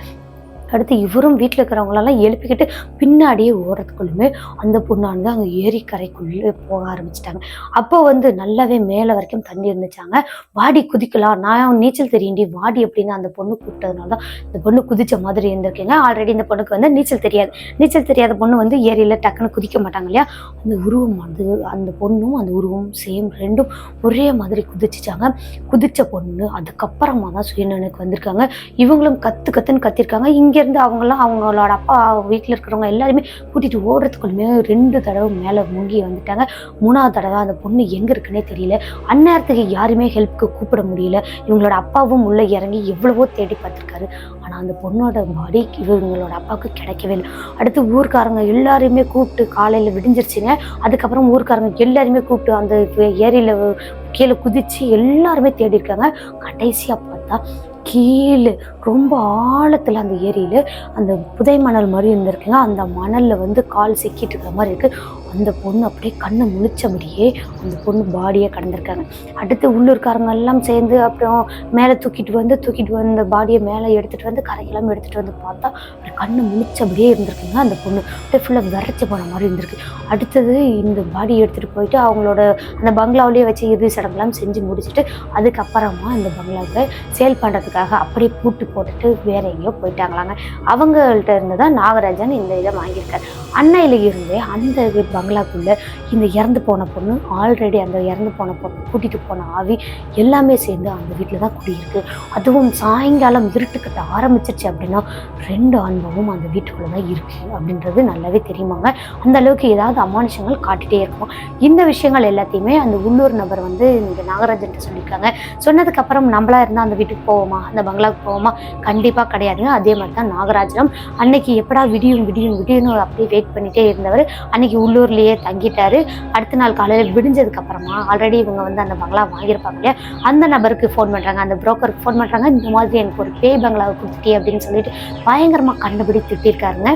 அடுத்து இவரும் வீட்டில் இருக்கிறவங்களெல்லாம் எழுப்பிக்கிட்டு பின்னாடியே ஓடுறதுக்குள்ளுமே அந்த பொண்ணானது அங்கே ஏரிக்கரைக்குள்ளே போக ஆரம்பிச்சிட்டாங்க. அப்போ வந்து நல்லாவே மேலே வரைக்கும் தண்ணி இருந்துச்சாங்க. வாடி குதிக்கலாம். நான் நீச்சல் தெரியண்டி வாடி அப்படின்னு அந்த பொண்ணு கூப்பிட்டதுனால தான் இந்த பொண்ணு குதிச்ச மாதிரி இருந்திருக்கீங்க. ஆல்ரெடி இந்த பொண்ணுக்கு வந்து நீச்சல் தெரியாது. நீச்சல் தெரியாத பொண்ணு வந்து ஏரியில் டக்குன்னு குதிக்க மாட்டாங்க இல்லையா? அந்த உருவம் வந்து அந்த பொண்ணும் அந்த உருவம் சேம் ரெண்டும் ஒரே மாதிரி குதிச்சிச்சாங்க. குதிச்ச பொண்ணு அதுக்கப்புறமா தான் சுயநனுக்கு வந்திருக்காங்க. இவங்களும் கத்து கத்துன்னு கத்திருக்காங்க. அங்கேருந்து அவங்கெல்லாம் அவங்களோட அப்பா வீட்டில் இருக்கிறவங்க எல்லாருமே கூட்டிகிட்டு ஓடுறதுக்குள்ளுமே ரெண்டு தடவை மேலே முங்கி வந்துட்டாங்க. மூணாவது தடவை அந்த பொண்ணு எங்கே இருக்குன்னே தெரியல. அந்நேரத்துக்கு யாருமே ஹெல்ப்புக்கு கூப்பிட முடியல. இவங்களோட அப்பாவும் உள்ளே இறங்கி எவ்வளவோ தேடி பார்த்துருக்காரு. ஆனால் அந்த பொண்ணோட பாடி இவங்களோட அப்பாவுக்கு கிடைக்கவே இல்லை. அடுத்து ஊர்க்காரங்க எல்லாரையுமே கூப்பிட்டு காலையில் விடிஞ்சிருச்சுங்க. அதுக்கப்புறம் ஊர்க்காரங்க எல்லாருமே கூப்பிட்டு அந்த ஏரியில் கீழே குதிச்சு எல்லாருமே தேடி இருக்காங்க. கடைசியாக பார்த்தா கீழே ரொம்ப ஆழத்தில் அந்த ஏரியில் அந்த புதை மணல் மாதிரி இருந்திருக்குங்க. அந்த மணலில் வந்து கால் சிக்கிட்டு இருக்கிற மாதிரி இருக்குது அந்த பொண்ணு அப்படியே கண்ணை முழிச்சபடியே அந்த பொண்ணு பாடியை கடந்திருக்காங்க. அடுத்து உள்ளூர்காரங்க எல்லாம் சேர்ந்து அப்புறம் மேலே தூக்கிட்டு வந்து தூக்கிட்டு வந்த பாடியை மேலே எடுத்துகிட்டு வந்து கரையெல்லாம் எடுத்துகிட்டு வந்து பார்த்தா அப்படி கண்ணு முழிச்சபடியே இருந்திருக்குங்க அந்த பொண்ணு. அப்படியே ஃபுல்லாக விரைச்சி போன மாதிரி இருந்திருக்கு. அடுத்தது இந்த பாடியை எடுத்துகிட்டு போயிட்டு அவங்களோட அந்த பங்களாவிலேயே வச்சு இறுதி சடங்கெல்லாம் செஞ்சு முடிச்சுட்டு அதுக்கப்புறமா அந்த பங்களாவை சேல் பண்ணுறதுக்காக அப்படியே பூட்டு போட்டுட்டு வேற எங்கேயோ போயிட்டாங்களாங்க. அவங்கள்ட்ட இருந்து தான் நாகராஜன் இந்த இதை வாங்கியிருக்காரு. அன்னையில இருந்தே அந்த பங்களாக்குள்ளே இந்த இறந்து போன பொண்ணு ஆல்ரெடி அந்த இறந்து போன பொண்ணு கூட்டிகிட்டு போன ஆவி எல்லாமே சேர்ந்து அந்த வீட்டில் தான் குடியிருக்கு. அதுவும் சாயங்காலம் இருட்டுக்கிட்ட ஆரம்பிச்சிருச்சு அப்படின்னா ரெண்டு அன்பமும் அந்த வீட்டுக்குள்ளே தான் இருக்குது அப்படின்றது நல்லாவே தெரியுமாங்க. அந்த அளவுக்கு ஏதாவது அமானுஷங்கள் காட்டிட்டே இருக்கும் இந்த விஷயங்கள் எல்லாத்தையுமே அந்த உள்ளூர் நபர் வந்து இந்த நாகராஜன்ட்டு சொல்லியிருக்காங்க. சொன்னதுக்கப்புறம் நம்மளா இருந்தால் அந்த வீட்டுக்கு போவோமா? அந்த பங்களாவுக்கு போவோமா? கண்டிப்பாக கிடையாதுங்க. அதே மாதிரி தான் நாகராஜனம். அன்னைக்கு எப்படா விடியும் விடியும் விடியும்னு அப்படியே வெயிட் பண்ணிட்டே இருந்தவர். அன்னைக்கு பெங்களூர்லேயே தங்கிட்டாரு. அடுத்த நாள் காலையில் விடிஞ்சதுக்கு அப்புறமா ஆல்ரெடி இவங்க வந்து அந்த பங்களா வாங்கியிருப்பாங்க இல்லையா? அந்த நபருக்கு ஃபோன் பண்ணுறாங்க அந்த ப்ரோக்கருக்கு ஃபோன் பண்ணுறாங்க இந்த மாதிரி எனக்கு ஒரு பே பங்களாவை கொடுத்துட்டே அப்படின்னு சொல்லிட்டு பயங்கரமாக கண்டுபிடி திட்டிருக்காருங்க.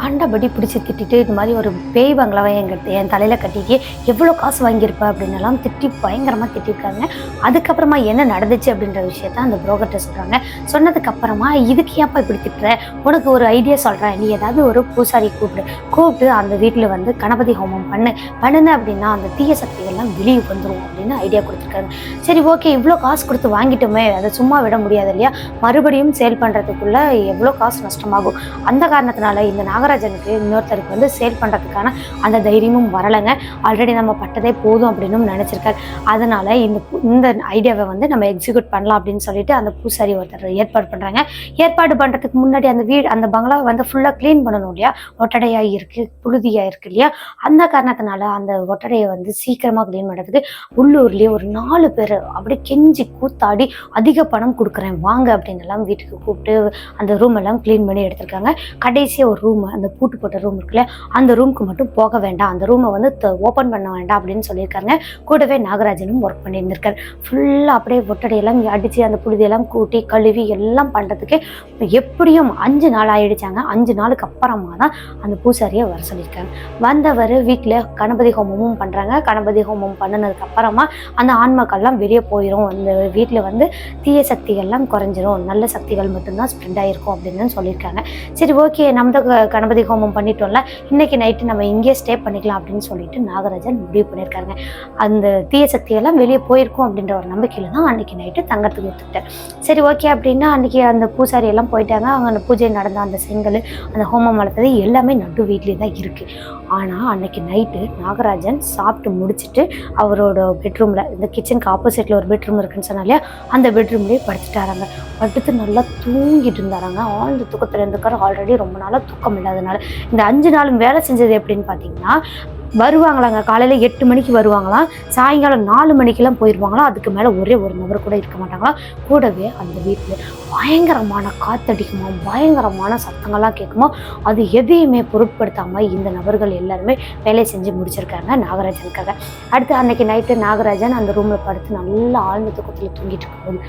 கண்டபடி பிடிச்சி திட்டிட்டு இது மாதிரி ஒரு பேய் பங்களாவை எங்கிட்ட என் தலையில் கட்டிட்டு எவ்வளோ காசு வாங்கியிருப்ப அப்படின்னலாம் திட்டி பயங்கரமாக திட்டிருக்காங்க அதுக்கப்புறமா என்ன நடந்துச்சு அப்படின்ற விஷயத்த அந்த புரோக்கர்கிட்ட சொல்கிறாங்க சொன்னதுக்கப்புறமா இதுக்கு ஏன்ப்பா இப்படி திட்டுற? உனக்கு ஒரு ஐடியா சொல்கிறேன் நீ ஏதாவது ஒரு பூசாரி கூப்பிடு. கூப்பிட்டு அந்த வீட்டில் வந்து கணபதி ஹோமம் பண்ணு. பண்ணுன அப்படின்னா அந்த தீய சக்திகள்லாம் வெளியே வந்துடும் அப்படின்னு ஐடியா கொடுத்துருக்காங்க. சரி ஓகே இவ்வளோ காசு கொடுத்து வாங்கிட்டோமே. அதை சும்மா விட முடியாது இல்லையா? மறுபடியும் சேல் பண்ணுறதுக்குள்ளே எவ்வளோ காசு நஷ்டமாகும். அந்த காரணத்தினால இந்த நாகராஜனுக்கு இன்னொருத்தருக்கு வந்து சேல் பண்ணுறதுக்கான அந்த தைரியமும் வரலைங்க. ஆல்ரெடி நம்ம பட்டதே போதும் அப்படின்னு நினச்சிருக்காரு. அதனால இந்த இந்த ஐடியாவை வந்து நம்ம எக்ஸிக்யூட் பண்ணலாம் அப்படின்னு சொல்லிட்டு அந்த பூசாரி ஒருத்தர் ஏற்பாடு பண்ணுறாங்க ஏற்பாடு பண்ணுறதுக்கு முன்னாடி அந்த வீடு அந்த பங்களாவை வந்து ஃபுல்லாக க்ளீன் பண்ணணும் இல்லையா? ஒட்டடையாக இருக்குது புழுதியாக இருக்கு இல்லையா? அந்த காரணத்தினால அந்த ஒட்டடையை வந்து சீக்கிரமாக க்ளீன் பண்ணுறதுக்கு உள்ளூர்லேயே ஒரு நாலு பேர் அப்படியே கெஞ்சி கூத்தாடி அதிக பணம் கொடுக்குறேன் வாங்க அப்படின்னு எல்லாம் வீட்டுக்கு கூப்பிட்டு அந்த ரூம் எல்லாம் க்ளீன் பண்ணி எடுத்திருக்காங்க. கடைசியாக ஒரு ரூம் அந்த பூட்டு போட்ட ரூம் இருக்குல்ல அந்த ரூமுக்கு மட்டும் போக வேண்டாம். அந்த ரூமை வந்து ஓப்பன் பண்ண வேண்டாம் அப்படின்னு சொல்லியிருக்காங்க கூடவே நாகராஜனும் ஒர்க் பண்ணியிருந்திருக்காரு. ஃபுல்லாக அப்படியே ஒட்டடையெல்லாம் அடித்து அந்த புழுதியெல்லாம் கூட்டி கழுவி எல்லாம் பண்ணுறதுக்கே எப்படியும் அஞ்சு நாள் ஆயிடுச்சாங்க. அஞ்சு நாளுக்கு அப்புறமா தான் அந்த பூசாரியை வர சொல்லியிருக்காங்க வந்தவர் வீட்டில் கணபதி ஹோமமும் பண்ணுறாங்க கணபதி ஹோமம் பண்ணினதுக்கு அப்புறமா அந்த ஆன்மாக்கள்லாம் வெளியே போயிடும் அந்த வீட்டில் வந்து தீய சக்திகள்லாம் குறைஞ்சிரும். நல்ல சக்திகள் மட்டும்தான் ஸ்ப்ரெட் ஆகிருக்கும் அப்படின்னு சொல்லியிருக்காங்க. சரி ஓகே நம்ம க- கணபதி ஹோமம் பண்ணிட்டோம்ல இன்னைக்கு நைட்டு நம்ம இங்கேயே ஸ்டே பண்ணிக்கலாம் அப்படின்னு சொல்லிட்டு நாகராஜன் முடிவு பண்ணியிருக்காருங்க. அந்த தீய சக்தியெல்லாம் வெளியே போயிருக்கும் அப்படின்ற ஒரு நம்பிக்கையில் தான் அன்னைக்கு நைட்டு தங்கறதுக்கு ஒத்துக்கிட்டேன் சரி ஓகே அப்படின்னா அன்னைக்கு அந்த பூசாரி எல்லாம் போயிட்டாங்க. அவங்க அந்த பூஜை நடந்த அந்த செங்கல் அந்த ஹோமம் வளர்த்தது எல்லாமே நடு வீட்லேயே தான் இருக்குது ஆனால் அன்னைக்கு நைட்டு நாகராஜன் சாப்பிட்டு முடிச்சுட்டு அவரோட பெட்ரூமில் இந்த கிச்சனுக்கு ஆப்போசிட்டில் ஒரு பெட்ரூம் இருக்குன்னு சொன்னாலே அந்த பெட்ரூம்லேயே படுத்துட்டாராங்க. படுத்து நல்லா தூங்கிட்டு இருந்தாராங்க. ஆழ்ந்த தூக்கத்தில் இருந்திருக்காரு ஆல்ரெடி ரொம்ப நாளாக தூக்கம் இல்லாதனால. இந்த அஞ்சு நாளும் வேலை செஞ்சது எப்படின்னு பார்த்தீங்கன்னா வருவாங்களாங்க. காலையில் எட்டு மணிக்கு வருவாங்களாம். சாயங்காலம் நாலு மணிக்கெல்லாம் போயிடுவாங்களாம் அதுக்கு மேலே ஒரே ஒரு நபர் கூட இருக்க மாட்டாங்களாம் கூடவே அந்த வீட்டில் பயங்கரமான காத்தடிக்குமா? பயங்கரமான சத்தங்கள்லாம் கேட்குமா அது எதையுமே பொருட்படுத்தாமல் இந்த நபர்கள் எல்லாருமே வேலையை செஞ்சு முடிச்சிருக்காங்க நாகராஜனுக்காக. அடுத்து அன்னைக்கு நைட்டு நாகராஜன் அந்த ரூமில் படுத்து நல்லா ஆழ்ந்த தூக்கத்தில் தூங்கிட்டு இருக்கும்போது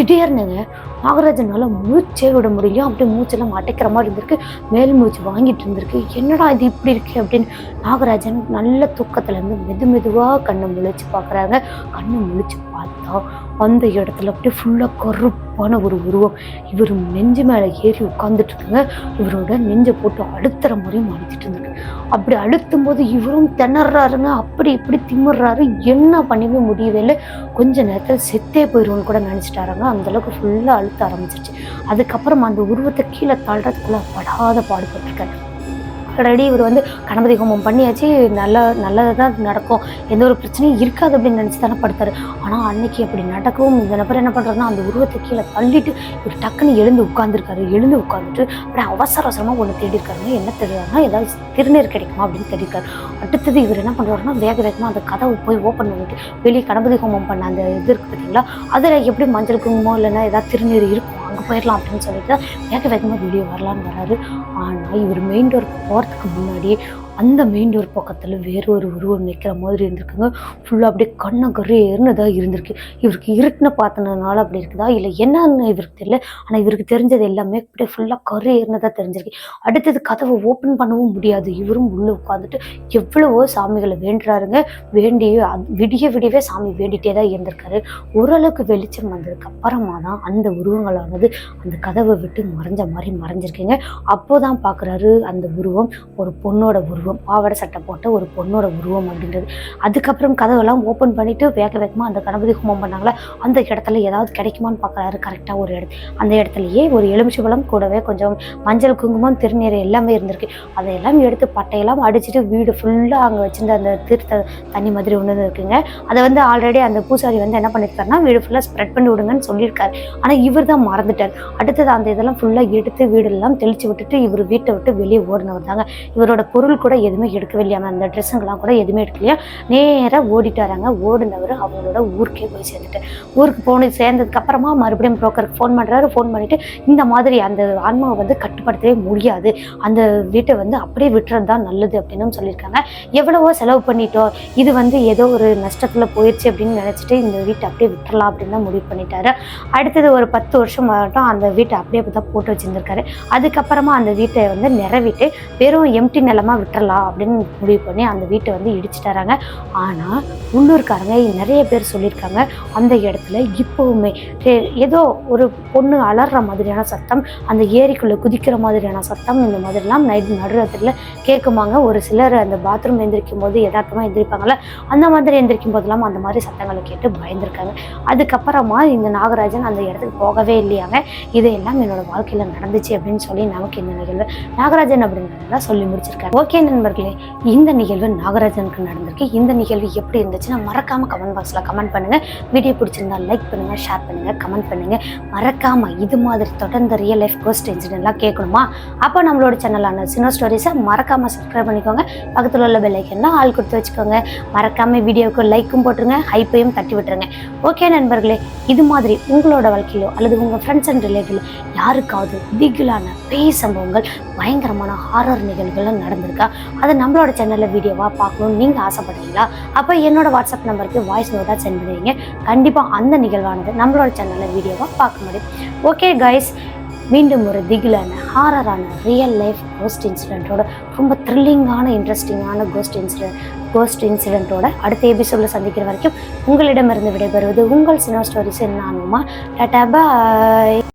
திடீர்னுங்க நாகராஜனால மூச்சே விட முடியும் அப்படியே மூச்செல்லாம் அடைக்கிற மாதிரி இருந்திருக்கு. மேல் மூச்சு வாங்கிட்டு இருந்திருக்கு. என்னடா இது இப்படி இருக்கு அப்படின்னு நாகராஜன் நல்ல தூக்கத்துலேருந்து மெது மெதுவாக கண்ணை முழிச்சு பார்க்குறாங்க. கண்ணை முழிச்சு பார்த்தா அந்த இடத்துல அப்படியே ஃபுல்லாக கருப்பான ஒரு உருவம். இவர் நெஞ்சு மேலே ஏறி உட்காந்துட்டு இருக்குங்க. இவரோட நெஞ்சை போட்டு அழுத்துற முறையும் அழுத்திட்டு இருந்திருக்கு அப்படி அழுத்தும் போது இவரும் திணறாருங்க. அப்படி இப்படி திமிடுறாரு என்ன பண்ணவே முடியவே இல்லை. கொஞ்ச நேரத்தில் செத்தே போயிடுவோன்னு கூட நினச்சிட்டாருங்க. அந்தளவுக்கு ஃபுல்லாக அழுத்த ஆரம்பிச்சிருச்சு. அதுக்கப்புறம் அந்த உருவத்தை கீழே தள்ளுறதுக்குள்ள படாத பாடுபட்டிருக்காரு. அடிக்கடி இவர் வந்து கணபதி ஹோமம் பண்ணியாச்சு. நல்ல நல்லதாக தான் நடக்கும். எந்த ஒரு பிரச்சனையும் இருக்காது அப்படின்னு நினச்சி தானே படுத்தாரு. ஆனால் அன்னைக்கு அப்படி நடக்கவும் இந்த நபர் என்ன பண்ணுறாருன்னா அந்த உருவத்தை கீழே தள்ளிட்டு இவர் டக்குன்னு எழுந்து உட்காந்துருக்காரு எழுந்து உட்காந்துட்டு அப்படியே அவசர அவசரமாக ஒன்று தேடிருக்காருங்க என்ன தேடுறாருன்னா ஏதாவது திருநீர் கிடைக்குமா அப்படின்னு தேடிருக்காரு அடுத்தது இவர் என்ன பண்ணுறாருன்னா வேக வேகமாக அந்த கதவை போய் ஓப்பன் பண்ணிட்டு வெளியே கணபதி ஹோமம் பண்ண அந்த இது இருக்குது பார்த்தீங்களா அதில் எப்படி மஞ்சள் குங்குமோ இல்லைன்னா ஏதாவது திருநீர் இருக்கும் அங்கே போயிடலாம் அப்படின்னு சொல்லிட்டு வேக வேகமாக வெளியே வரலான்னு வராரு. ஆனால் இவர் மெயின் டோர் போகிறதுக்கு முன்னாடி அந்த மெயின் டோர் பக்கத்தில் வேற ஒரு உருவம் நிற்கிற மாதிரி இருந்திருக்குங்க. ஃபுல்லாக அப்படியே கண்ணை கருன்னு தான் இருந்திருக்கு. இவருக்கு இருட்டுன்னு பார்த்தனால அப்படி இருக்குதா? இல்லை என்னன்னு இவருக்கு தெரியல. ஆனால் இவருக்கு தெரிஞ்சது எல்லாமே அப்படியே ஃபுல்லாக கரு ஏறினதாக தெரிஞ்சிருக்கு. அடுத்தது கதவை ஓப்பன் பண்ணவும் முடியாது. இவரும் உள்ளே உட்காந்துட்டு எவ்வளவோ சாமிகளை வேண்டுறாருங்க. வேண்டிய விடிய விடியவே சாமி வேண்டிகிட்டே தான் இருந்திருக்காரு. ஓரளவுக்கு வெளிச்சம் வந்ததுக்கு அப்புறமா தான் அந்த உருவங்களானது அந்த கதவை விட்டு மறைஞ்ச மாதிரி மறைஞ்சிருக்கீங்க. அப்போதான் பார்க்குறாரு அந்த உருவம். ஒரு பொண்ணோட உருவம். பாவாடை சட்டை போட்ட ஒரு பொண்ணோட உருவம் அப்படின்றது. அதுக்கப்புறம் கதவெல்லாம் ஓப்பன் பண்ணிட்டு வேக வேகமாக அந்த கணபதி ஹோமம் பண்ணாங்களே? அந்த இடத்துல ஏதாவது கிடைக்குமான்னு பார்க்குறாரு. கரெக்டாக ஒரு இடத்து அந்த இடத்துலயே ஒரு எலுமிச்சபழம் கூடவே கொஞ்சம் மஞ்சள் குங்குமம் திருநீர் எல்லாமே இருந்திருக்கு. அதையெல்லாம் எடுத்து பட்டையெல்லாம் அடிச்சுட்டு வீடு ஃபுல்லாக அங்கே வச்சிருந்த அந்த தீர்த்த தண்ணி மாதிரி ஒன்று இருக்குங்க. அதை வந்து ஆல்ரெடி அந்த பூசாரி வந்து என்ன பண்ணியிருக்காருன்னா வீடு ஃபுல்லாக ஸ்ப்ரெட் பண்ணி விடுங்கன்னு சொல்லியிருக்காரு. ஆனால் இவர் தான் மறந்துட்டார். அடுத்தது அந்த இதெல்லாம் ஃபுல்லாக எடுத்து வீடெல்லாம் தெளிச்சு விட்டுட்டு இவர் வீட்டை விட்டு வெளியே ஓடினவர் தாங்க. இவரோட பொருள் கூட எதுவுமே எடுக்கவே இல்லையாம அந்த ட்ரெஸ்ஸுங்கெல்லாம் கூட எதுவுமே எடுக்கலையா நேராக ஓடிட்டு வராங்க. ஓடினவர் அவங்களோட ஊருக்கே போய் சேர்ந்துட்டு. ஊருக்கு போன சேர்ந்ததுக்கு அப்புறமா மறுபடியும் ப்ரோக்கருக்கு ஃபோன் பண்ணுறாரு ஃபோன் பண்ணிவிட்டு இந்த மாதிரி அந்த ஆன்மாவை வந்து கட்டுப்படுத்தவே முடியாது. அந்த வீட்டை வந்து அப்படியே விட்டுறது தான் நல்லது அப்படின்னு சொல்லியிருக்காங்க. எவ்வளவோ செலவு பண்ணிட்டோம். இது வந்து ஏதோ ஒரு நஷ்டத்தில் போயிடுச்சு அப்படின்னு நினச்சிட்டு இந்த வீட்டை அப்படியே விட்டுறலாம் அப்படின்னு தான் முடிவு பண்ணிட்டாரு. அடுத்தது ஒரு பத்து வருஷம் மட்டும் அந்த வீட்டை அப்படியே தான் போட்டு வச்சுருந்துருக்காரு. அதுக்கப்புறமா அந்த வீட்டை வந்து நிறவிட்டு வெறும் எம்டி நிலமா கட்டலாம் அப்படின்னு முடிவு பண்ணி அந்த வீட்டை வந்து இடிச்சிட்டாராங்க ஆனால் உள்ளூர்காரங்க நிறைய பேர் சொல்லியிருக்காங்க அந்த இடத்துல இப்போவுமே ஏதோ ஒரு பொண்ணு அலற மாதிரியான சத்தம் அந்த ஏரிக்குள்ளே குதிக்கிற மாதிரியான சத்தம் இந்த மாதிரிலாம் நைட் நடுராத்திரியில் கேட்குமாங்க. ஒரு சிலர் அந்த பாத்ரூம் எந்திரிக்கும் போது யதார்த்தமாக எந்திரிப்பாங்கல்ல. அந்த மாதிரி எந்திரிக்கும் போதெல்லாம் அந்த மாதிரி சத்தங்களை கேட்டு பயந்துருக்காங்க. அதுக்கப்புறமா இந்த நாகராஜன் அந்த இடத்துக்கு போகவே இல்லையாங்க. இதையெல்லாம் என்னோட வாழ்க்கையில் நடந்துச்சு அப்படின்னு சொல்லி நமக்கு இந்த நிகழ்வு. நாகராஜன் அப்படிங்கிறதெல்லாம் சொல்லி முடிச்சிருக்காரு ஓகே நண்பர்களே இந்த நிகழ்வு நாகராஜனுக்கு நடந்திருக்கு. இந்த நிகழ்வு எப்படி இருந்துச்சுன்னா மறக்காம கமெண்ட் பாக்ஸில் கமெண்ட் பண்ணுங்க. வீடியோ பிடிச்சிருந்தா லைக் பண்ணுங்க ஷேர் பண்ணுங்க கமெண்ட் பண்ணுங்க. மறக்காம இது மாதிரி தொடர்ந்து ரியல் லைஃப் கோஸ்ட் இன்சிடென்ட்லாம் கேட்கணுமா? அப்போ நம்மளோட சேனலான சினோ ஸ்டோரிஸை மறக்காம சப்ஸ்கிரைப் பண்ணிக்கோங்க. பக்கத்தில் உள்ள பெல் ஆள் கொடுத்து வச்சுக்கோங்க. மறக்காம வீடியோவுக்கு லைக்கும் போட்டுருங்க ஹைப்பையும் தட்டி விட்டுருங்க. ஓகே நண்பர்களே இது மாதிரி உங்களோட வாழ்க்கையிலோ அல்லது உங்கள் ஃப்ரெண்ட்ஸ் அண்ட் ரிலேட்டிவ் யாருக்காவது திகிலான பேய் சம்பவங்கள் பயங்கரமான ஹாரர் நிகழ்வுகள்லாம் நடந்திருக்கா? அதை நம்மளோட சேனலில் வீடியோவாக பார்க்கணும்னு நீங்கள் ஆசைப்படுறீங்களா? அப்போ என்னோட வாட்ஸ்அப் நம்பருக்கு வாய்ஸ் நோட்டாக சென்ட் பண்ணுவீங்க கண்டிப்பாக அந்த நிகழ்வானது நம்மளோட சேனலில் வீடியோவாக பார்க்க முடியும். ஓகே கைஸ் மீண்டும் ஒரு திகிலான ஹாரரான ரியல் லைஃப் கோஸ்ட் இன்சிடென்ட்டோட ரொம்ப த்ரில்லிங்கான இன்ட்ரெஸ்டிங்கான கோஸ்ட் இன்சிடென்ட் கோஸ்ட் இன்சிடென்ட்டோட அடுத்த எபிசோடில் சந்திக்கிற வரைக்கும் உங்களிடமிருந்து விடைபெறுவது உங்கள் சினிமா ஸ்டோரிஸ் நானுமா டாட்டா பாய்